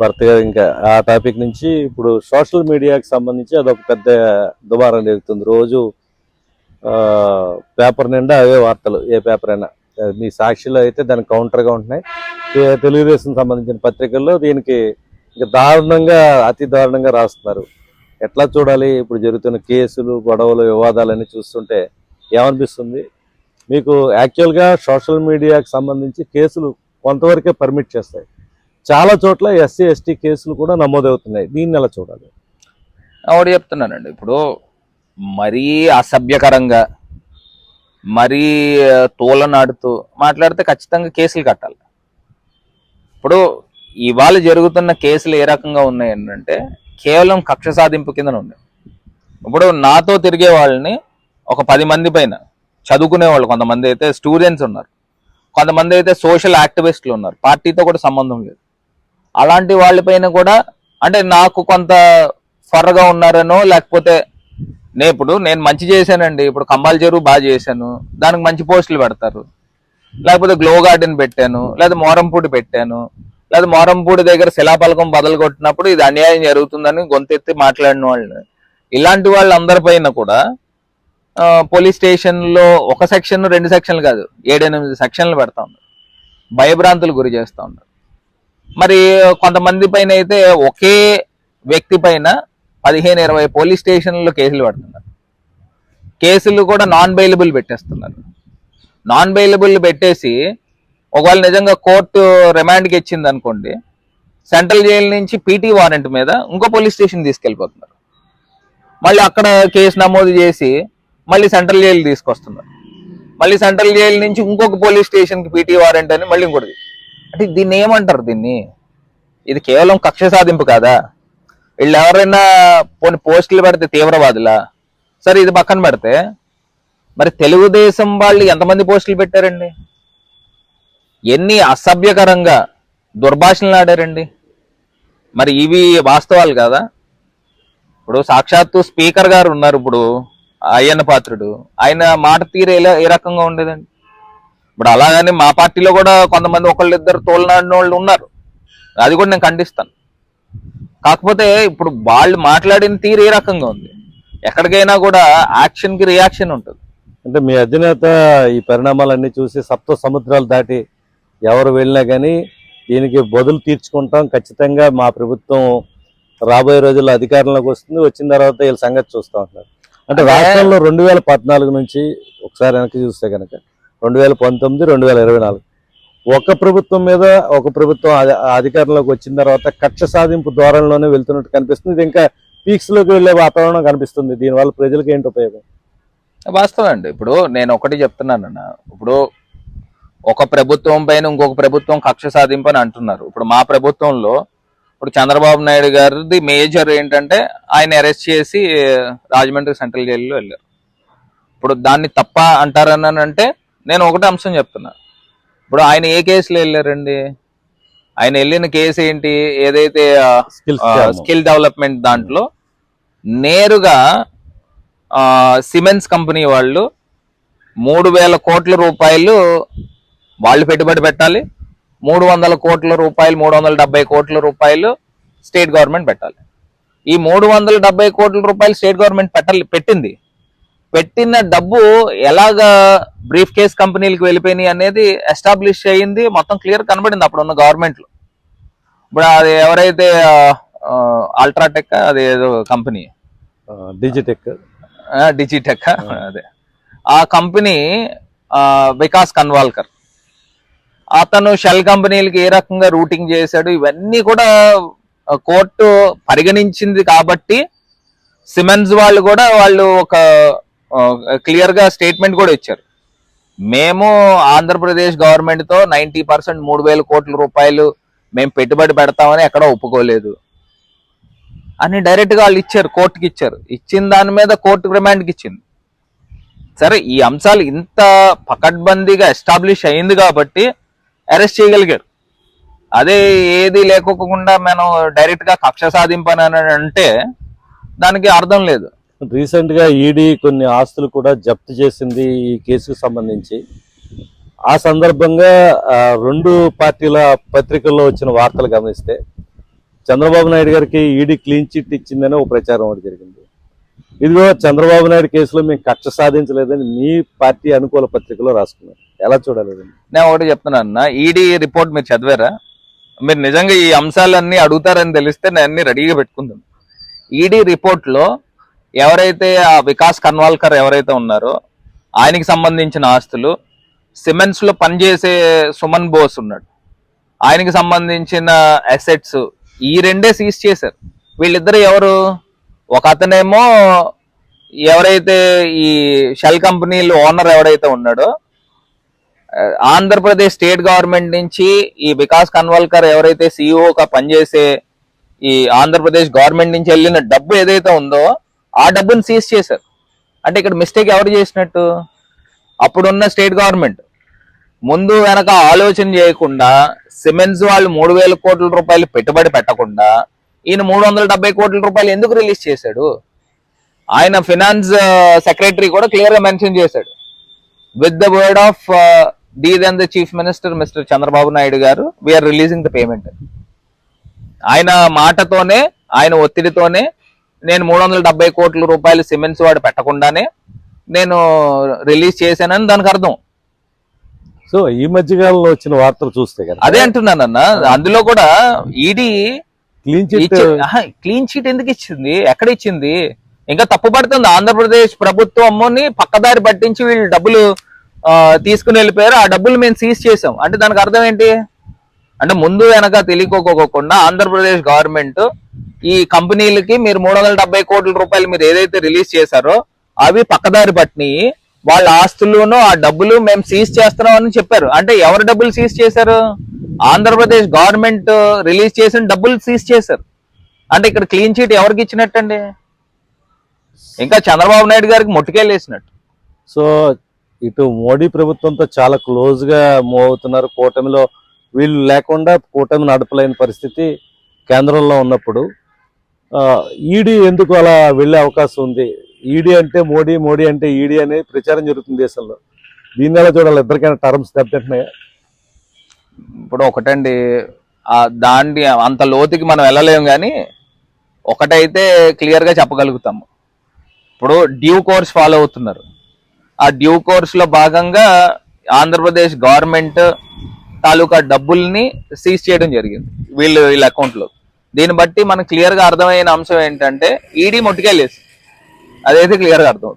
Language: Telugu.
భర్త గారు ఇంకా ఆ టాపిక్ నుంచి ఇప్పుడు సోషల్ మీడియాకి సంబంధించి అదొక పెద్ద దుబారం జరుగుతుంది రోజు పేపర్ నిండా అవే వార్తలు ఏ పేపర్ అయినా. మీ సాక్షిలో అయితే దానికి కౌంటర్గా ఉంటున్నాయి. తెలుగుదేశం సంబంధించిన పత్రికల్లో దీనికి ఇంకా దారుణంగా అతి దారుణంగా రాస్తున్నారు. ఎట్లా చూడాలి? ఇప్పుడు జరుగుతున్న కేసులు గొడవలు వివాదాలన్నీ చూస్తుంటే ఏమనిపిస్తుంది? మీకు యాక్చువల్గా సోషల్ మీడియాకి సంబంధించి కేసులు కొంతవరకే పర్మిట్ చేస్తాయి. చాలా చోట్ల ఎస్సీ ఎస్టీ కేసులు కూడా నమోదవుతున్నాయి. దీన్ని ఎలా చూడాలి? ఒకటి చెప్తున్నానండి. ఇప్పుడు మరీ అసభ్యకరంగా మరీ తోలనాడుతూ మాట్లాడితే ఖచ్చితంగా కేసులు కట్టాలి. ఇప్పుడు ఇవాళ జరుగుతున్న కేసులు ఏ రకంగా ఉన్నాయి అంటే కేవలం కక్ష సాధింపు కింద ఉన్నాయి. ఇప్పుడు నాతో తిరిగే వాళ్ళని ఒక పది మంది పైన చదువుకునే వాళ్ళు కొంతమంది అయితే స్టూడెంట్స్ ఉన్నారు. కొంతమంది అయితే సోషల్ యాక్టివిస్టులు ఉన్నారు. పార్టీతో కూడా సంబంధం లేదు. అలాంటి వాళ్ళపైన కూడా అంటే నాకు కొంత ఫర్రగా ఉన్నారనో లేకపోతే నేను ఇప్పుడు నేను మంచి చేశానండి. ఇప్పుడు కంబాల్ చెరువు బాగా చేశాను. దానికి మంచి పోస్టులు పెడతారు. లేకపోతే గ్లో గార్డెన్ పెట్టాను. లేదా మోరంపూడి పెట్టాను. లేదా మోరంపూడి దగ్గర శిలాపలకం బదలు కొట్టినప్పుడు ఇది అన్యాయం జరుగుతుందని గొంతెత్తి మాట్లాడిన వాళ్ళు ఇలాంటి వాళ్ళందరిపైన కూడా పోలీస్ స్టేషన్లో ఒక సెక్షన్ రెండు సెక్షన్లు కాదు ఏడెనిమిది సెక్షన్లు పెడతా ఉన్నారు. భయభ్రాంతులు గురి చేస్తా ఉన్నారు. మరి కొంతమంది పైన అయితే ఒకే వ్యక్తి పైన పదిహేను ఇరవై పోలీస్ స్టేషన్లో కేసులు పెడుతున్నారు. కేసులు కూడా నాన్ బెయిలబుల్ పెట్టేస్తున్నారు. నాన్ బెయిలబుల్ పెట్టేసి ఒకవేళ నిజంగా కోర్టు రిమాండ్కి ఇచ్చింది అనుకోండి సెంట్రల్ జైలు నుంచి పీటీ వారెంట్ మీద ఇంకో పోలీస్ స్టేషన్ తీసుకెళ్ళిపోతున్నారు. మళ్ళీ అక్కడ కేసు నమోదు చేసి మళ్ళీ సెంట్రల్ జైలు తీసుకొస్తున్నారు. మళ్ళీ సెంట్రల్ జైలు నుంచి ఇంకొక పోలీస్ స్టేషన్కి పీటీ వారెంట్ అని మళ్ళీ ఇంకోటి అంటే దీన్ని ఏమంటారు దీన్ని? ఇది కేవలం కక్ష సాధింపు కాదా? వీళ్ళు ఎవరైనా కొన్ని పోస్టులు పెడితే తీవ్రవాదులా? సరే ఇది పక్కన పెడితే మరి తెలుగుదేశం వాళ్ళు ఎంతమంది పోస్టులు పెట్టారండి? ఎన్ని అసభ్యకరంగా దుర్భాషణలు ఆడారండి? మరి ఇవి వాస్తవాలు కదా? ఇప్పుడు సాక్షాత్తు స్పీకర్ గారు ఉన్నారు ఇప్పుడు అయ్యన్న పాత్రుడు. ఆయన మాట తీరు ఎలా ఏ రకంగా ఉండేదండి? ఇప్పుడు అలాగని మా పార్టీలో కూడా కొంతమంది ఒకళ్ళు ఇద్దరు తోలనాడిన వాళ్ళు ఉన్నారు. అది కూడా నేను ఖండిస్తాను. కాకపోతే ఇప్పుడు వాళ్ళు మాట్లాడిన తీరు ఏ రకంగా ఉంది? ఎక్కడికైనా కూడా యాక్షన్కి రియాక్షన్ ఉంటుంది. అంటే మీ అధినేత ఈ పరిణామాలన్నీ చూసి సప్త సముద్రాలు దాటి ఎవరు వెళ్ళినా కానీ దీనికి బదులు తీర్చుకుంటాం. ఖచ్చితంగా మా ప్రభుత్వం రాబోయే రోజుల్లో అధికారంలోకి వస్తుంది. వచ్చిన తర్వాత వీళ్ళ సంగతి చూస్తూ ఉంటారు. అంటే. రాష్ట్రంలో రెండు వేల పద్నాలుగు నుంచి ఒకసారి వెనక్కి చూస్తే కనుక రెండు వేల పంతొమ్మిది రెండు వేల ఇరవై నాలుగు. ఒక ప్రభుత్వం మీద ఒక ప్రభుత్వం అధికారంలోకి వచ్చిన తర్వాత కక్ష సాధింపు ధోరణిలోనే వెళ్తున్నట్టు కనిపిస్తుంది. ఇది ఇంకా పీక్స్లోకి వెళ్ళే వాతావరణం కనిపిస్తుంది. దీనివల్ల ప్రజలకు ఏంటి ఉపయోగం? వాస్తవం అండి ఇప్పుడు నేను ఒకటి చెప్తున్నానన్న. ఇప్పుడు ఒక ప్రభుత్వం పైన ఇంకొక ప్రభుత్వం కక్ష సాధింపు అని అంటున్నారు. ఇప్పుడు మా ప్రభుత్వంలో ఇప్పుడు చంద్రబాబు నాయుడు గారిది మేజర్ ఏంటంటే ఆయన అరెస్ట్ చేసి రాజమండ్రి సెంట్రల్ జైల్లో వెళ్ళారు. ఇప్పుడు దాన్ని తప్ప అంటారని అంటే నేను ఒకటే అంశం చెప్తున్నా. ఇప్పుడు ఆయన ఏ కేసులో వెళ్ళారండి? ఆయన వెళ్ళిన కేసు ఏంటి? ఏదైతే స్కిల్ డెవలప్మెంట్ దాంట్లో నేరుగా ఆ, సిమెన్స్ కంపెనీ వాళ్ళు మూడు వేల కోట్ల రూపాయలు వాళ్ళు పెట్టుబడి పెట్టాలి. మూడు వందల కోట్ల రూపాయలు మూడు వందల డెబ్బై కోట్ల రూపాయలు స్టేట్ గవర్నమెంట్ పెట్టాలి. ఈ మూడు వందల డెబ్బై కోట్ల రూపాయలు స్టేట్ గవర్నమెంట్ పెట్టాలి పెట్టింది. పెట్టిన డబ్బు ఎలాగా బ్రీఫ్ కేస్ కంపెనీలకు వెళ్ళిపోయినాయి అనేది ఎస్టాబ్లిష్ అయ్యింది. మొత్తం క్లియర్ కనబడింది అప్పుడు ఉన్న గవర్నమెంట్లో ఇప్పుడు అది ఎవరైతే అల్ట్రాటెక్ అది ఏదో కంపెనీ. డిజిటెక్. డిజిటెక్ అదే. ఆ కంపెనీ వికాస్ కన్వాల్కర్. అతను షెల్ కంపెనీలకి ఏ రకంగా రూటింగ్ చేశాడు ఇవన్నీ కూడా కోర్టు పరిగణించింది కాబట్టి సిమెన్స్ వాళ్ళు కూడా వాళ్ళు ఒక క్లియర్గా స్టేట్మెంట్ కూడా ఇచ్చారు. మేము ఆంధ్రప్రదేశ్ గవర్నమెంట్తో నైన్టీ పర్సెంట్ మూడు వేల కోట్ల రూపాయలు మేము పెట్టుబడి పెడతామని ఎక్కడ ఒప్పుకోలేదు. అని డైరెక్ట్గా వాళ్ళు ఇచ్చారు కోర్టుకి ఇచ్చారు. ఇచ్చిన దాని మీద కోర్టు రిమాండ్కి ఇచ్చింది. సరే ఈ అంశాలు ఇంత పకడ్బందీగా ఎస్టాబ్లిష్ అయింది కాబట్టి అరెస్ట్ చేయగలిగారు. అదే ఏది లేకోకుండా మనం డైరెక్ట్గా కక్ష సాధింపని అంటే దానికి అర్థం లేదు. రీసెంట్గా ఈడీ కొన్ని ఆస్తులు కూడా జప్తు చేసింది ఈ కేసుకు సంబంధించి. ఆ సందర్భంగా రెండు పార్టీల పత్రికల్లో వచ్చిన వార్తలు గమనిస్తే చంద్రబాబు నాయుడు గారికి ఈడీ క్లీన్ చిట్ ఇచ్చిందనే ఒక ప్రచారం ఒకటి జరిగింది. ఇదిగో చంద్రబాబు నాయుడు కేసులో మేము కక్ష సాధించలేదని మీ పార్టీ అనుకూల పత్రికలో రాసుకున్నారు. ఎలా చూడలేదు నేను ఒకటి చెప్తున్నాను అన్న ఈడీ రిపోర్ట్ మీరు చదివారా? మీరు నిజంగా ఈ అంశాలన్నీ అడుగుతారని తెలిస్తే నేను అన్ని రెడీగా పెట్టుకుందాం. ఈడీ రిపోర్ట్లో ఎవరైతే ఆ వికాస్ కన్వాల్కర్ ఎవరైతే ఉన్నారో ఆయనకి సంబంధించిన ఆస్తులు సిమెంట్స్లో పనిచేసే సుమన్ బోస్ ఉన్నాడు. ఆయనకి సంబంధించిన అసెట్స్ ఈ రెండే సీజ్ చేశారు. వీళ్ళిద్దరు ఎవరు? ఒక అతనేమో ఎవరైతే ఈ షెల్ కంపెనీలు ఓనర్ ఎవరైతే ఉన్నాడో ఆంధ్రప్రదేశ్ స్టేట్ గవర్నమెంట్ నుంచి ఈ వికాస్ కన్వాల్కర్ ఎవరైతే సీఈఓగా పనిచేసే ఈ ఆంధ్రప్రదేశ్ గవర్నమెంట్ నుంచి వెళ్ళిన డబ్బు ఏదైతే ఉందో ఆ డబ్బుని సీజ్ చేశారు. అంటే ఇక్కడ మిస్టేక్ ఎవరు చేసినట్టు? అప్పుడున్న స్టేట్ గవర్నమెంట్ ముందు వెనక ఆలోచన చేయకుండా సిమెంట్స్ వాళ్ళు మూడు వేల కోట్ల రూపాయలు పెట్టుబడి పెట్టకుండా ఈయన మూడు వందల డెబ్బై కోట్ల రూపాయలు ఎందుకు రిలీజ్ చేశాడు? ఆయన ఫినాన్స్ సెక్రటరీ uh, కూడా క్లియర్గా మెన్షన్ చేశాడు. With the word of the then the chief minister Mister Chandrababu Naidu garu we are releasing the payment ఆయన మాటతోనే ఆయన ఒత్తిడితోనే నేను మూడు వందల డెబ్బై కోట్ల రూపాయలు సిమెంట్స్ వాడు పెట్టకుండానే నేను రిలీజ్ చేశానని దానికి అర్థం. సో ఈ మధ్య కాలంలో వచ్చిన వార్తలు చూస్తే కదా. అదే అంటున్నానన్న అందులో కూడా ED clean chit clean chit ఎందుకు ఇచ్చింది? ఎక్కడ ఇచ్చింది? ఇంకా తప్పు పడుతుంది. ఆంధ్రప్రదేశ్ ప్రభుత్వముని పక్కదారి పట్టించి వీళ్ళు డబ్బులు తీసుకుని వెళ్ళిపోయారు. ఆ డబ్బులు మేము సీజ్ చేసాం అంటే దానికి అర్థం ఏంటి? అంటే ముందు వెనక తెలియకోకోకుండా ఆంధ్రప్రదేశ్ గవర్నమెంట్ ఈ కంపెనీలకి మీరు మూడు వందల డెబ్బై కోట్ల రూపాయలు మీరు ఏదైతే రిలీజ్ చేశారో అవి పక్కదారి పట్టిని. వాళ్ళ ఆస్తులను ఆ డబ్బులు మేము సీజ్ చేస్తున్నాం అని చెప్పారు. అంటే ఎవరు డబ్బులు సీజ్ చేశారు? ఆంధ్రప్రదేశ్ గవర్నమెంట్ రిలీజ్ చేసిన డబ్బులు సీజ్ చేశారు. అంటే ఇక్కడ క్లీన్ చీట్ ఎవరికి ఇచ్చినట్టండి? ఇంకా చంద్రబాబు నాయుడు గారికి ముట్టుకెళ్ళేసినట్టు సో ఇటు మోడీ ప్రభుత్వంతో చాలా క్లోజ్గా మూవ్ అవుతున్నారు. కూటమిలో వీళ్ళు లేకుండా కూటమి నడపలేని పరిస్థితి కేంద్రంలో ఉన్నప్పుడు ఈడీ ఎందుకు అలా వెళ్ళే అవకాశం ఉంది? ఈడీ అంటే మోడీ మోడీ అంటే ఈడీ అనే ప్రచారం జరుగుతుంది దేశంలో. దీన్ని ఎలా చూడాలి ఇద్దరికైనా టర్మ్స్ దెబ్బతింటున్నాయా? ఇప్పుడు ఒకటండి దాన్ని అంత లోతుకి మనం వెళ్ళలేము కానీ ఒకటైతే క్లియర్గా చెప్పగలుగుతాము ఇప్పుడు డ్యూ కోర్స్ ఫాలో అవుతున్నారు. ఆ డ్యూ కోర్స్లో భాగంగా ఆంధ్రప్రదేశ్ గవర్నమెంట్ తాలూకా డబ్బుల్ని సీజ్ చేయడం జరిగింది వీళ్ళు వీళ్ళ అకౌంట్లో. దీన్ని బట్టి మనకు క్లియర్గా అర్థమైన అంశం ఏంటంటే ఈడీ ముట్టుకెళ్ళేసి అదైతే క్లియర్గా అర్థం